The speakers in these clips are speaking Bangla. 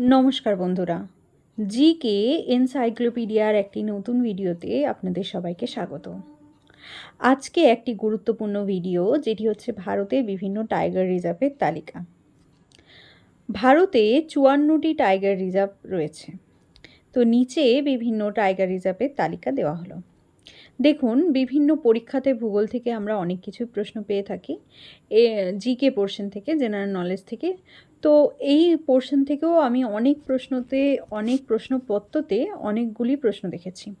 নমস্কার বন্ধুরা। জি কে এনসাইক্লোপিডিয়ার একটি নতুন ভিডিওতে আপনাদের সবাইকে স্বাগত। আজকে একটি গুরুত্বপূর্ণ ভিডিও, যেটি হচ্ছে ভারতে বিভিন্ন টাইগার রিজার্ভের তালিকা। ভারতে চুয়ান্নটি টাইগার রিজার্ভ রয়েছে। তো নিচে বিভিন্ন টাইগার রিজার্ভের তালিকা দেওয়া হলো। দেখুন, বিভিন্ন পরীক্ষাতে ভূগোল থেকে আমরা অনেক কিছু প্রশ্ন পেয়ে থাকি। এ, জিকে পোর্শন থেকে জেনারেল নলেজ থেকে। তো এই পোর্শন থেকেও আমি অনেক প্রশ্নতে, অনেক প্রশ্নপত্রতে অনেকগুলি প্রশ্ন দেখেছি।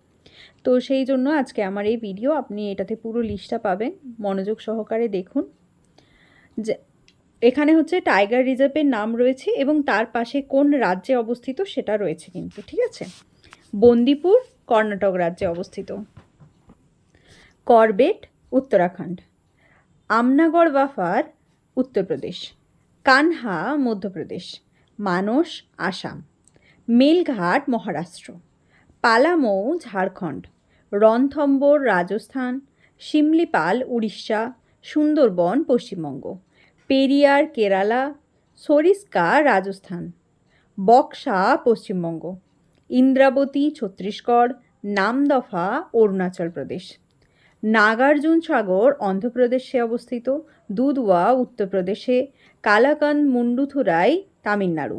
তো সেই জন্য আজকে আমার এই ভিডিও আপনি এটাতে পুরো লিস্টটা পাবেন। মনোযোগ সহকারে দেখুন। যে, এখানে হচ্ছে টাইগার রিজার্ভের নাম রয়েছে এবং তার পাশে কোন রাজ্যে অবস্থিত সেটা রয়েছে কিন্তু, ঠিক আছে? বন্দিপুর, কর্ণাটক রাজ্যে অবস্থিত। করবেট, উত্তরাখণ্ড। আমনাগড় বাফার, উত্তরপ্রদেশ। কানহা, মধ্যপ্রদেশ। মানস, আসাম। মেলঘাট, মহারাষ্ট্র। পালামৌ, ঝাড়খণ্ড। রণথম্বর, রাজস্থান। শিমলিপাল, উড়িষ্যা। সুন্দরবন, পশ্চিমবঙ্গ। পেরিয়ার, কেরালা। সরিস্কা, রাজস্থান। বক্সা, পশ্চিমবঙ্গ। ইন্দ্রাবতী, ছত্তিশগড়। নামদফা, অরুণাচল প্রদেশ। নাগার্জুন সাগর, অন্ধ্রপ্রদেশে অবস্থিত, দুধওয়া, উত্তরপ্রদেশে কালাকান্দ মুন্ডুথুরাই তামিলনাড়ু।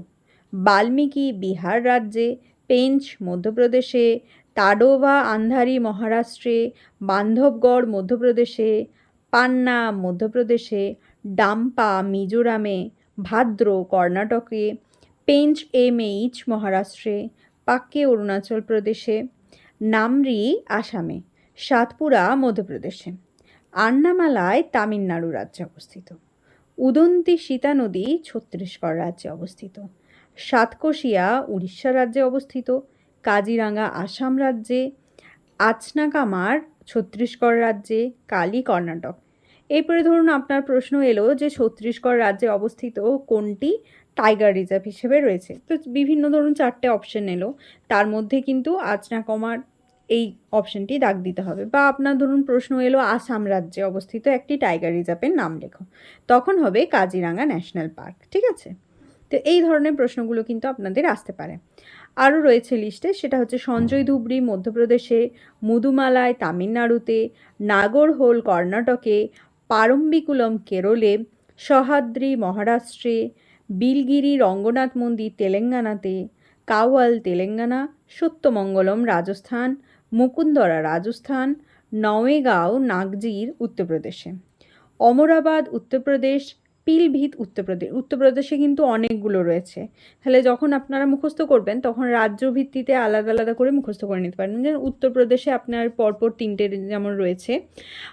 বাল্মীকি বিহার রাজ্যে, পেঞ্চ, মধ্যপ্রদেশে তাডোভা আন্ধারি, মহারাষ্ট্রে, বান্ধবগড়, মধ্যপ্রদেশে, পান্না, মধ্যপ্রদেশে, ডাম্পা, মিজোরামে, ভাদ্র, কর্ণাটকে, পেঞ্চ এম এইচ মহারাষ্ট্রে, পাক্কে, অরুণাচল প্রদেশে, নামরি, আসামে। সাতপুরা, মধ্যপ্রদেশে। আন্নামালায় তামিলনাড়ু রাজ্যে অবস্থিত। উদন্তি সীতা নদী ছত্তিশগড় রাজ্যে অবস্থিত। সাতকোশিয়া, উড়িষ্যা রাজ্যে অবস্থিত। কাজিরাঙ্গা আসাম রাজ্যে। আচনাকামার ছত্তিশগড় রাজ্যে। কালী, কর্ণাটক। এরপরে ধরুন আপনার প্রশ্ন এলো যে ছত্তিশগড় রাজ্যে অবস্থিত কোনটি? টাইগার রিজার্ভ হিসেবে রয়েছে। তো বিভিন্ন ধরুন চারটে অপশন এলো। তার মধ্যে কিন্তু আচনাকমার এই অপশনটি দাগ দিতে হবে। বা আপনার ধরুন প্রশ্ন এলো, আসাম রাজ্যে অবস্থিত একটি টাইগার রিজার্ভের নাম লেখো। তখন হবে কাজিরাঙ্গা ন্যাশনাল পার্ক ঠিক আছে? তো এই ধরনের প্রশ্নগুলো কিন্তু আপনাদের আসতে পারে। আরও রয়েছে লিস্টে সেটা হচ্ছে সঞ্জয় ধুবড়ি, মধ্যপ্রদেশে মুদুমালায় তামিলনাড়ুতে নাগরহোল কর্ণাটকে, পারম্বিকুলম, কেরলে সহাদ্রি মহারাষ্ট্রে, বিলগিরি, রঙ্গনাথ মন্দির, তেলেঙ্গানাতে, কাওয়াল, তেলেঙ্গানা, সত্যমঙ্গলম, রাজস্থান মুকুন্দরা রাজস্থান, নওয়েগাঁও, নাগজির, উত্তরপ্রদেশে। অমরাবাদ, উত্তরপ্রদেশ, পিলভিত উত্তরপ্রদেশ। উত্তরপ্রদেশে কিন্তু অনেকগুলো রয়েছে। তাহলে যখন আপনারা মুখস্থ করবেন, তখন রাজ্য ভিত্তিতে আলাদা আলাদা করে মুখস্থ করে নিতে পারেন। যেমন উত্তরপ্রদেশে আপনার পরপর তিনটে যেমন রয়েছে,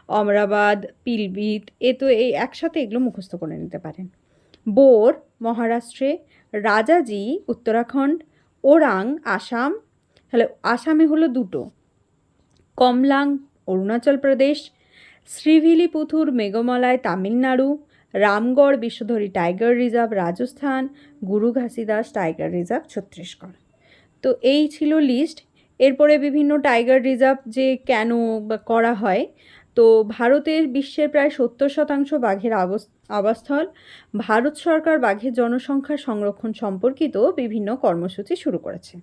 অমরাবাদ, পিলভিত, এ তো এই একসাথে এগুলো মুখস্থ করে নিতে পারেন। বোর, মহারাষ্ট্রে, রাজাজি, উত্তরাখণ্ড, ওরাং, আসাম। তাহলে আসামে হলো দুটো। Kamlang, Arunachal Pradesh, Srivilliputhur Megamalai Tamil Nadu, Ramgarh Vishdhari tiger reserve Rajasthan, Guru Ghasidas tiger reserve Chhattisgarh. তো এই ছিল লিস্ট। এরপরে বিভিন্ন টাইগার রিজার্ভ যে কেন করা হয় তো ভারতের বিশ্বের প্রায় সত্তর শতাংশ বাঘের আবাসস্থল, ভারত সরকার বাঘের জনসংখ্যা সংরক্ষণ সম্পর্কিত বিভিন্ন কর্মসূচি শুরু করেছে।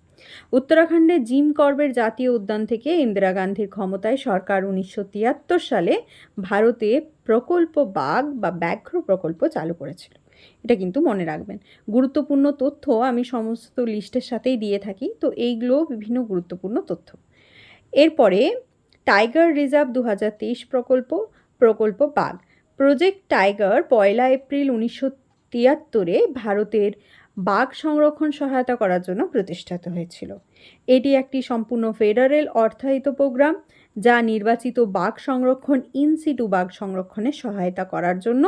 উত্তরাখণ্ডে জিম করবের জাতীয় উদ্যান থেকে ইন্দিরা গান্ধীর ক্ষমতায় সরকার উনিশশো তিয়াত্তর সালে ভারতে প্রকল্প বাঘ বা ব্যাঘ্র প্রকল্প চালু করেছিল। এটা কিন্তু মনে রাখবেন। গুরুত্বপূর্ণ তথ্য আমি সমস্ত লিস্টের সাথেই দিয়ে থাকি। তো এইগুলো বিভিন্ন গুরুত্বপূর্ণ তথ্য। এরপরে টাইগার রিজার্ভ দু হাজার তেইশ প্রকল্প প্রকল্প বাঘ প্রজেক্ট টাইগার পয়লা এপ্রিল উনিশশো তিয়াত্তরে ভারতের বাঘ সংরক্ষণ সহায়তা করার জন্য প্রতিষ্ঠিত হয়েছিল। এটি একটি সম্পূর্ণ ফেডারেল অর্থায়িত প্রোগ্রাম, যা নির্বাচিত বাঘ সংরক্ষণ ইনসিটু বাঘ সংরক্ষণে সহায়তা করার জন্য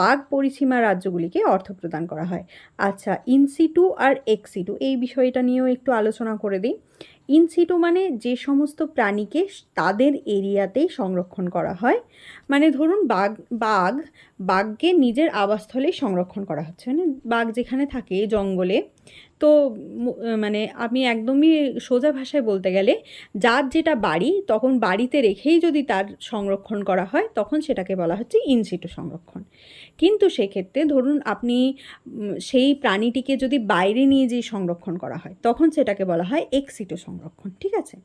বাঘ পরিসীমা রাজ্যগুলিকে অর্থ প্রদান করা হয়। আচ্ছা ইনসিটু আর এক্সিটু এই বিষয়টা নিয়েও একটু আলোচনা করে দিই। ইনসিটু মানে যে সমস্ত প্রাণীকে তাদের এরিয়াতেই সংরক্ষণ করা হয়। মানে ধরুন বাঘ বাঘ, বাঘকে নিজের আবাসস্থলেই সংরক্ষণ করা হচ্ছে। মানে বাঘ যেখানে থাকে, জঙ্গলে তো মানে আমি একদমই সোজা ভাষায় বলতে গেলে যার যেটা বাড়ি তখন বাড়িতে রেখেই যদি তার সংরক্ষণ করা হয় তখন সেটাকে বলা হচ্ছে ইনসিটু সংরক্ষণ। কিন্তু সেক্ষেত্রে ধরুন আপনি সেই প্রাণীটিকে যদি বাইরে নিয়ে যেয়ে সংরক্ষণ করা হয় তখন সেটাকে বলা হয় এক্সিটো সংরক্ষণ, ঠিক আছে?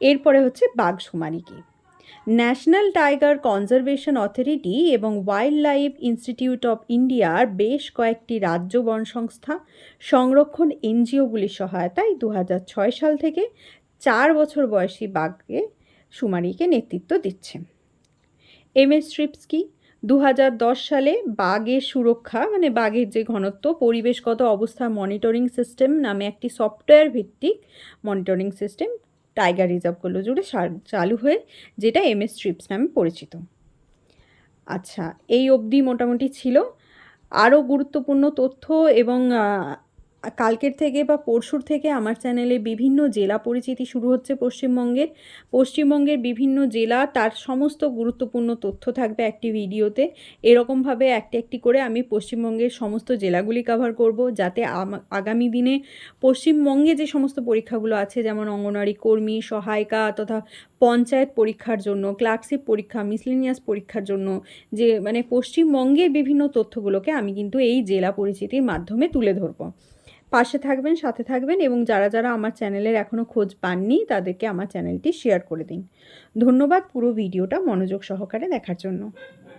এরপরে হচ্ছে বাঘ শুমারি ন্যাশনাল টাইগার কনজারভেশন অথরিটি এবং ওয়াইল্ড লাইফ ইনস্টিটিউট অফ ইন্ডিয়ার বেশ কয়েকটি রাজ্য বন সংস্থা সংরক্ষণ এনজিওগুলির সহায়তায় দু সাল থেকে চার বছর বয়সী বাঘকে শুমারিকে নেতৃত্ব দিচ্ছে। এম এস ট্রিপস কি দু সালে বাঘের সুরক্ষা মানে বাঘের যে ঘনত্ব, পরিবেশগত অবস্থা মনিটরিং সিস্টেম নামে একটি সফটওয়্যার ভিত্তিক মনিটরিং সিস্টেম টাইগার রিজার্ভগুলো জুড়ে চালু হয়ে, যেটা এম এস ট্রিপস নামে পরিচিত। আচ্ছা এই অবধি মোটামুটি ছিল। আরও গুরুত্বপূর্ণ তথ্য এবং কালকের থেকে বা পরশুর থেকে আমার চ্যানেলে বিভিন্ন জেলা পরিচিতি শুরু হচ্ছে পশ্চিমবঙ্গের। পশ্চিমবঙ্গের বিভিন্ন জেলা তার সমস্ত গুরুত্বপূর্ণ তথ্য থাকবে একটি ভিডিওতে। এরকমভাবে একটি একটি করে আমি পশ্চিমবঙ্গের সমস্ত জেলাগুলি কভার করব যাতে আগামী দিনে পশ্চিমবঙ্গে যে সমস্ত পরীক্ষাগুলো আছে, যেমন অঙ্গনওয়াড়ি কর্মী, সহায়িকা তথা পঞ্চায়েত পরীক্ষার জন্য ক্লার্কশিপ পরীক্ষা মিসলিনিয়াস পরীক্ষার জন্য, যে মানে পশ্চিমবঙ্গের বিভিন্ন তথ্যগুলোকে আমি কিন্তু এই জেলা পরিচিতির মাধ্যমে তুলে ধরবো। পাশে থাকবেন, সাথে থাকবেন এবং যারা যারা আমার চ্যানেলের এখনও খোঁজ পাননি, তাদেরকে আমার চ্যানেলটি শেয়ার করে দিন। ধন্যবাদ পুরো ভিডিওটা মনোযোগ সহকারে দেখার জন্য।